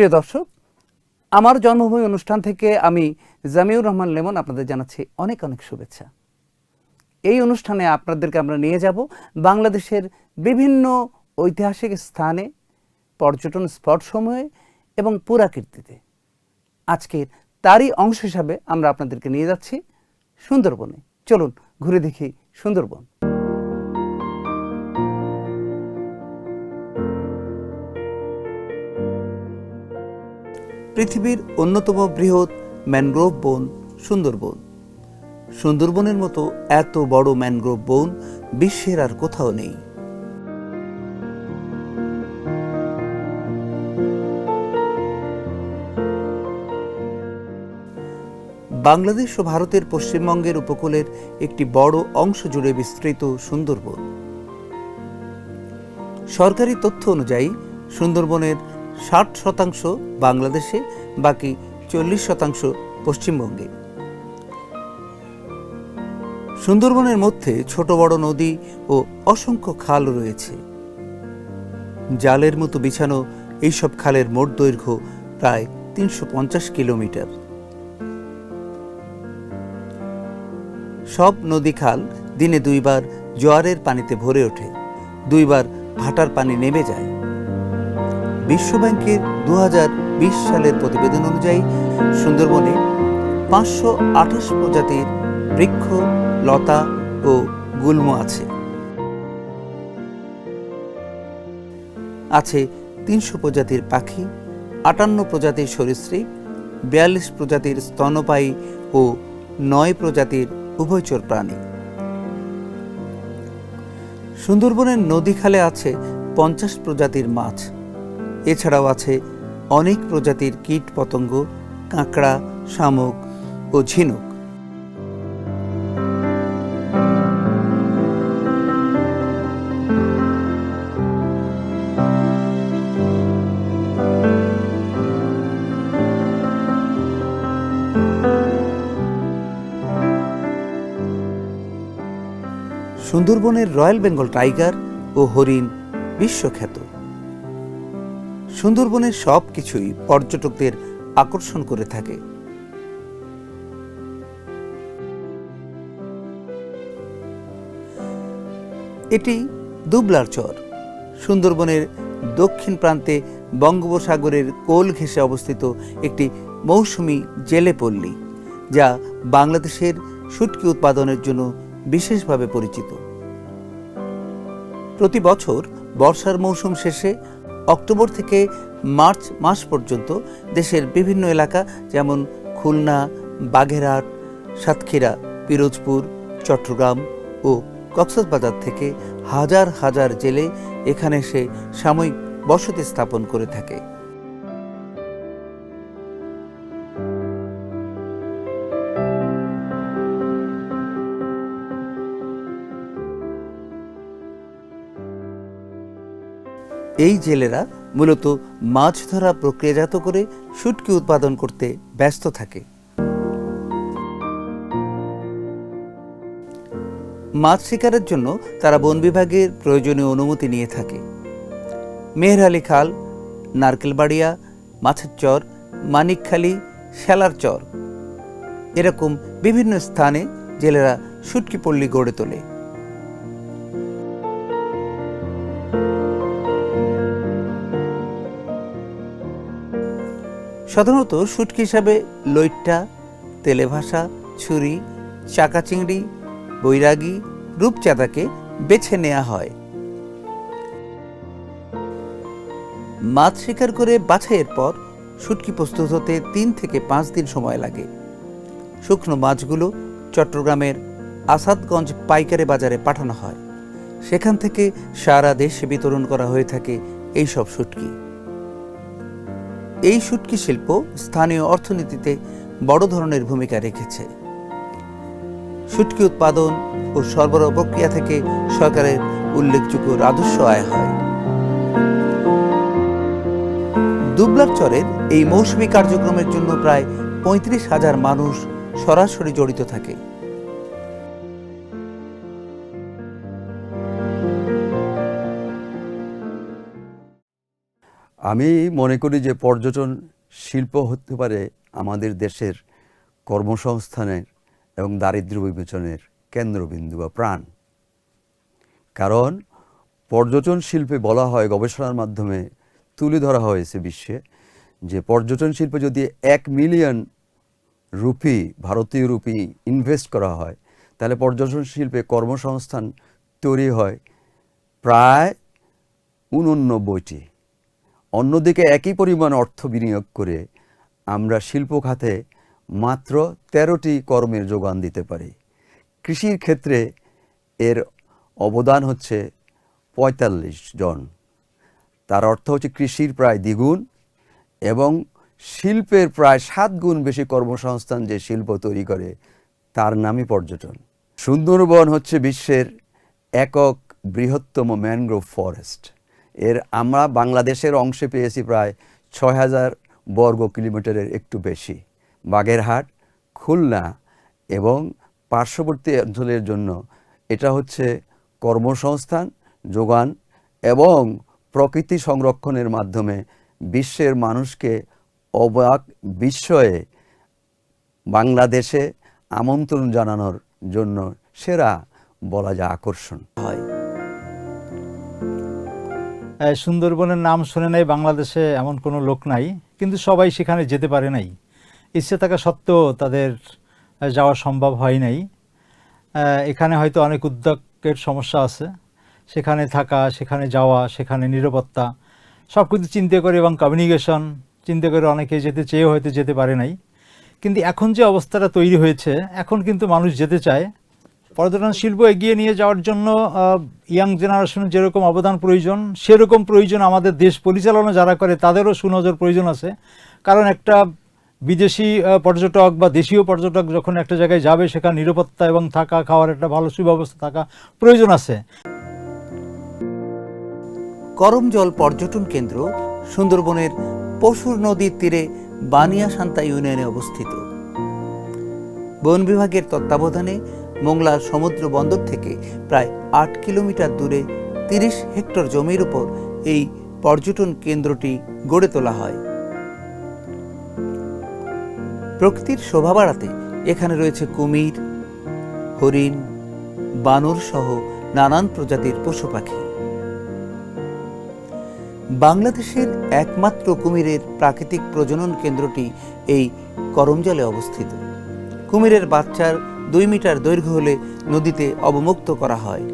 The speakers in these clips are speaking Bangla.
প্রিয় দর্শক, আমার জন্মভূমি অনুষ্ঠান থেকে আমি জামিউর রহমান লেমন আপনাদের জানাচ্ছি অনেক অনেক শুভেচ্ছা। এই অনুষ্ঠানে আপনাদেরকে আমরা নিয়ে যাব বাংলাদেশের বিভিন্ন ঐতিহাসিক স্থানে, পর্যটন স্পট সময়ে এবং পুরাকীর্তিতে। আজকের তারই অংশ হিসাবে আমরা আপনাদেরকে নিয়ে যাচ্ছি সুন্দরবনে। চলুন ঘুরে দেখি সুন্দরবন। পৃথিবীর অন্যতম বৃহৎ ম্যানগ্রোভ বন সুন্দরবন। সুন্দরবনের মতো এত বড় ম্যানগ্রোভ বন বিশ্বের আর কোথাও নেই। বাংলাদেশ ও ভারতের পশ্চিমবঙ্গের উপকূলের একটি বড় অংশ জুড়ে বিস্তৃত সুন্দরবন। সরকারি তথ্য অনুযায়ী, সুন্দরবনের ষাট শতাংশ বাংলাদেশে, বাকি চল্লিশ শতাংশ পশ্চিমবঙ্গে। সুন্দরবনের মধ্যে ছোট বড় নদী ও অসংখ্য খাল রয়েছে। জালের মতো বিছানো এইসব খালের মোট দৈর্ঘ্য প্রায় তিনশো পঞ্চাশ কিলোমিটার। সব নদী খাল দিনে দুইবার জোয়ারের পানিতে ভরে ওঠে, দুইবার ভাটার পানি নেমে যায়। বিশ্বব্যাংকের দু হাজার বিশ সালের প্রতিবেদন অনুযায়ী সুন্দরবনে পাঁচশো আঠাশ প্রজাতির বৃক্ষ, লতা ও গুল্ম আছে। আছে তিনশো প্রজাতির পাখি, আটান্ন প্রজাতির সরীসৃপ, বিয়াল্লিশ প্রজাতির স্তনপায়ী ও নয় প্রজাতির উভয়চর প্রাণী। সুন্দরবনের নদী খালে আছে পঞ্চাশ প্রজাতির মাছ। এছাড়াও আছে অনেক প্রজাতির কীট পতঙ্গ, কাঁকড়া, শামুক ও ঝিনুক। সুন্দরবনের রয়্যাল বেঙ্গল টাইগার ও হরিণ বিশ্বখ্যাত। সুন্দরবনের সব কিছুই পর্যটকদের আকর্ষণ করে থাকে। এটি দুবলার চর। সুন্দরবনের দক্ষিণ প্রান্তে বঙ্গোপসাগরের কোল ঘেঁষে অবস্থিত একটি মৌসুমি জেলে পল্লী, যা বাংলাদেশের শুটকি উৎপাদনের জন্য বিশেষভাবে পরিচিত। প্রতি বছর বর্ষার মৌসুম শেষে অক্টোবর থেকে মার্চ মাস পর্যন্ত দেশের বিভিন্ন এলাকা, যেমন খুলনা বাঘেরহাট সাতক্ষীরা, পিরোজপুর, চট্টগ্রাম ও কক্সবাজার থেকে হাজার হাজার জেলে এখানে এসে সাময়িক বসতি স্থাপন করে থাকে। এই জেলেরা মূলত মাছ ধরা প্রক্রিয়াজাত করে শুটকি উৎপাদন করতে ব্যস্ত থাকে। মাছ শিকারের জন্য তারা বন বিভাগের প্রয়োজনীয় অনুমতি নিয়ে থাকে। মেহের আলী খাল, নারকেলবাড়িয়া, মাছের চর, মানিকখালী, শ্যালার চর। এরকম বিভিন্ন স্থানে জেলেরা শুটকি পল্লী গড়ে তোলে। সাধারণত শুটকি হিসাবে লইট্টা তেলে ভাসা ছুরি চাকা চিংড়ি বৈরাগী, রূপচাঁদাকে বেছে নেওয়া হয়। মাছ শিকার করে বাছাইয়ের পর শুটকি প্রস্তুত হতে তিন থেকে পাঁচ দিন সময় লাগে। শুকনো মাছগুলো চট্টগ্রামের আসাদগঞ্জ পাইকারি বাজারে পাঠানো হয়। সেখান থেকে সারা দেশে বিতরণ করা হয়ে থাকে এইসব শুটকি। এই শুটকি শিল্প স্থানীয় অর্থনীতিতে বড় ধরনের ভূমিকা রেখেছে। শুটকি উৎপাদন ও সরবরাহ প্রক্রিয়া থেকে সরকারের উল্লেখযোগ্য রাজস্ব আয় হয়। দুবলার চরের এই মৌসুমী কার্যক্রমের জন্য প্রায় পঁয়ত্রিশ হাজার মানুষ সরাসরি জড়িত থাকে। আমি মনে করি যে পর্যটন শিল্প হতে পারে আমাদের দেশের কর্মসংস্থানের এবং দারিদ্র্য বিমোচনের কেন্দ্রবিন্দু বা প্রাণ। কারণ পর্যটন শিল্পে বলা হয়, গবেষণার মাধ্যমে তুলে ধরা হয়েছে বিশ্বে যে পর্যটন শিল্পে যদি এক মিলিয়ন রুপি, ভারতীয় রুপি ইনভেস্ট করা হয়, তাহলে পর্যটন শিল্পে কর্মসংস্থান তৈরি হয় প্রায় উননব্বইটি। অন্যদিকে একই পরিমাণ অর্থ বিনিয়োগ করে আমরা শিল্প খাতে মাত্র তেরোটি কর্মের যোগান দিতে পারি। কৃষির ক্ষেত্রে এর অবদান হচ্ছে পঁয়তাল্লিশ জন। তার অর্থ হচ্ছে কৃষির প্রায় দ্বিগুণ এবং শিল্পের প্রায় সাত গুণ বেশি কর্মসংস্থান যে শিল্প তৈরি করে, তার নামই পর্যটন। সুন্দরবন হচ্ছে বিশ্বের একক বৃহত্তম ম্যানগ্রোভ ফরেস্ট। এর আমরা বাংলাদেশের অংশে পেয়েছি প্রায় ছয় হাজার বর্গ কিলোমিটারের একটু বেশি। বাগেরহাট, খুলনা এবং পার্শ্ববর্তী অঞ্চলের জন্য এটা হচ্ছে কর্মসংস্থান, যোগান এবং প্রকৃতি সংরক্ষণের মাধ্যমে বিশ্বের মানুষকে অবাক বিস্ময়ে বাংলাদেশে আমন্ত্রণ জানানোর জন্য সেরা বলা যায় আকর্ষণ। হয়। সুন্দরবনের নাম শুনে নাই বাংলাদেশে এমন কোনো লোক নাই, কিন্তু সবাই সেখানে যেতে পারে নাই। ইচ্ছে থাকা সত্ত্বেও তাদের যাওয়া সম্ভব হয় নাই। এখানে হয়তো অনেক উদ্যোগের সমস্যা আছে। সেখানে থাকা, সেখানে যাওয়া, সেখানে নিরাপত্তা সব কিছু চিন্তা করে এবং কমিউনিকেশন চিন্তা করে অনেকে যেতে চেয়েও হয়তো যেতে পারে নাই। কিন্তু এখন যে অবস্থাটা তৈরি হয়েছে, এখন কিন্তু মানুষ যেতে চায়। পর্যটন শিল্প এগিয়ে নিয়ে যাওয়ার জন্য ইয়াং জেনারেশনের যেরকম অবদান প্রয়োজন, সেরকম প্রয়োজন আমাদের দেশ পরিচালনা যারা করে, তাদেরও সুনজর প্রয়োজন আছে। কারণ একটা বিদেশি পর্যটক বা দেশীয় পর্যটক যখন একটা জায়গায় যাবে, সেখানে নিরাপত্তা এবং থাকা, খাওয়ার একটা ভালো সুব্যবস্থা থাকা প্রয়োজন আছে। করমজল পর্যটন কেন্দ্র সুন্দরবনের পশুর নদীর তীরে বানিয়া সান্তা ইউনিয়নে অবস্থিত। বন বিভাগের তত্ত্বাবধানে মোংলা সমুদ্র বন্দর থেকে প্রায় আট কিলোমিটার দূরে তিরিশ হেক্টর জমির উপর এই পর্যটন কেন্দ্রটি গড়ে তোলা হয়। প্রকৃতির শোভা বাড়াতে এখানে রয়েছে কুমির, হরিণ, বানর সহ নানান প্রজাতির পশু পাখি। বাংলাদেশের একমাত্র কুমিরের প্রাকৃতিক প্রজনন কেন্দ্রটি এই করমজলে অবস্থিত। কুমিরের বাচ্চার দুই মিটার দৈর্ঘ্য হলে নদীতে অবমুক্ত করা হয়।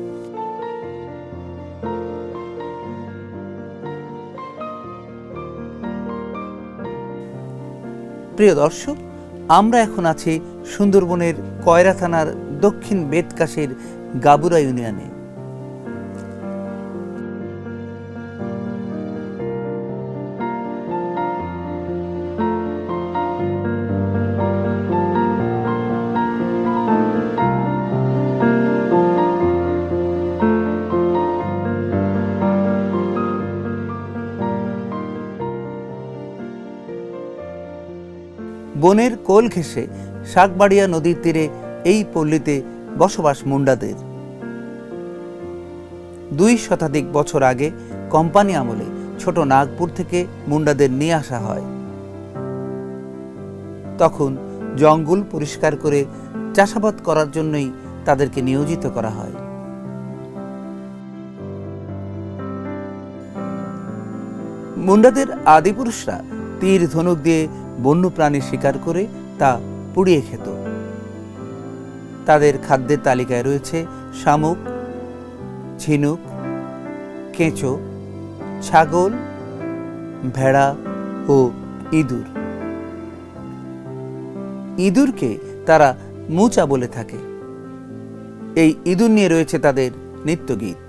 প্রিয় দর্শক, আমরা এখন আছি সুন্দরবনের কয়রা থানার দক্ষিণ বেতকাশের গাবুরা ইউনিয়নে। বনের কোল ঘেঁষে শাকবাড়িয়া নদীর তীরে এই পল্লীতে বসবাস মুন্ডাদের। দুই শতাধিক বছর আগে কোম্পানি আমলে ছোট নাগপুর থেকে মুন্ডাদের নিয়ে আসা হয়। তখন জঙ্গল পরিষ্কার করে চাষাবাদ করার জন্যই তাদেরকে নিয়োজিত করা হয়। মুন্ডাদের আদিপুরুষরা তীর ধনুক দিয়ে বন্যপ্রাণী শিকার করে তা পুড়িয়ে খেত। তাদের খাদ্যের তালিকায় রয়েছে শামুক, ঝিনুক, কেঁচো, ছাগল, ভেড়া ও ইঁদুর। ইঁদুরকে তারা মুচা বলে থাকে। এই ইঁদুর নিয়ে রয়েছে তাদের নিত্যগীত।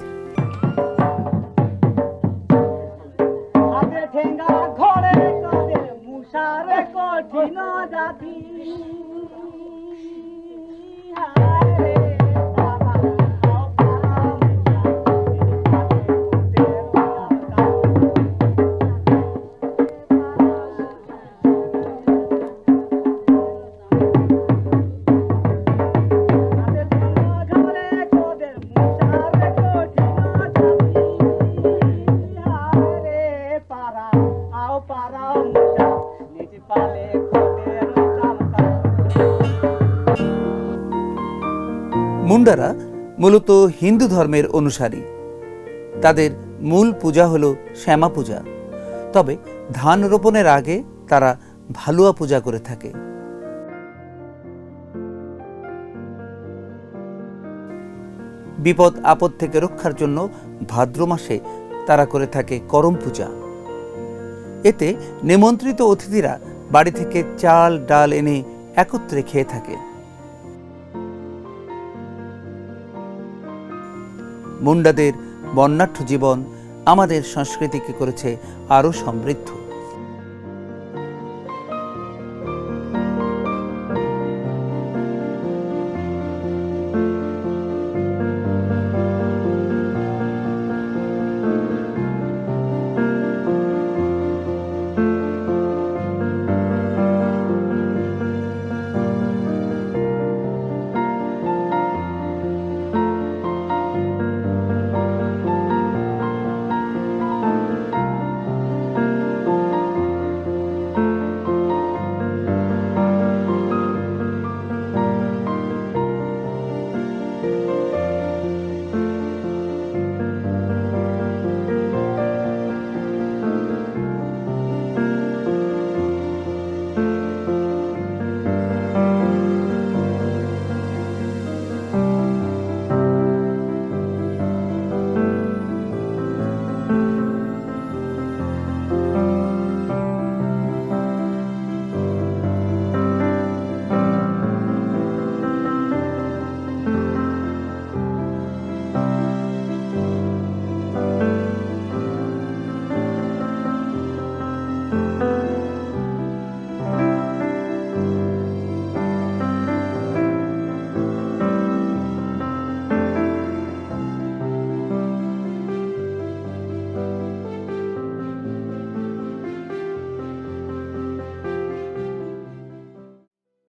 Nós abrimos. মূলত হিন্দু ধর্মের অনুসারী। তাদের মূল পূজা হলো শ্যামা পূজা। তবে ধান রোপণের আগে তারা ভালুয়া পূজা করে থাকে। বিপদ আপদ থেকে রক্ষার জন্য ভাদ্র মাসে তারা করে থাকে করম পূজা। এতে নিমন্ত্রিত অতিথিরা বাড়ি থেকে চাল, ডাল এনে একত্রে খেয়ে থাকে। মুন্ডাদের বর্ণাঢ্য জীবন আমাদের সংস্কৃতিকে করেছে আরও সমৃদ্ধ।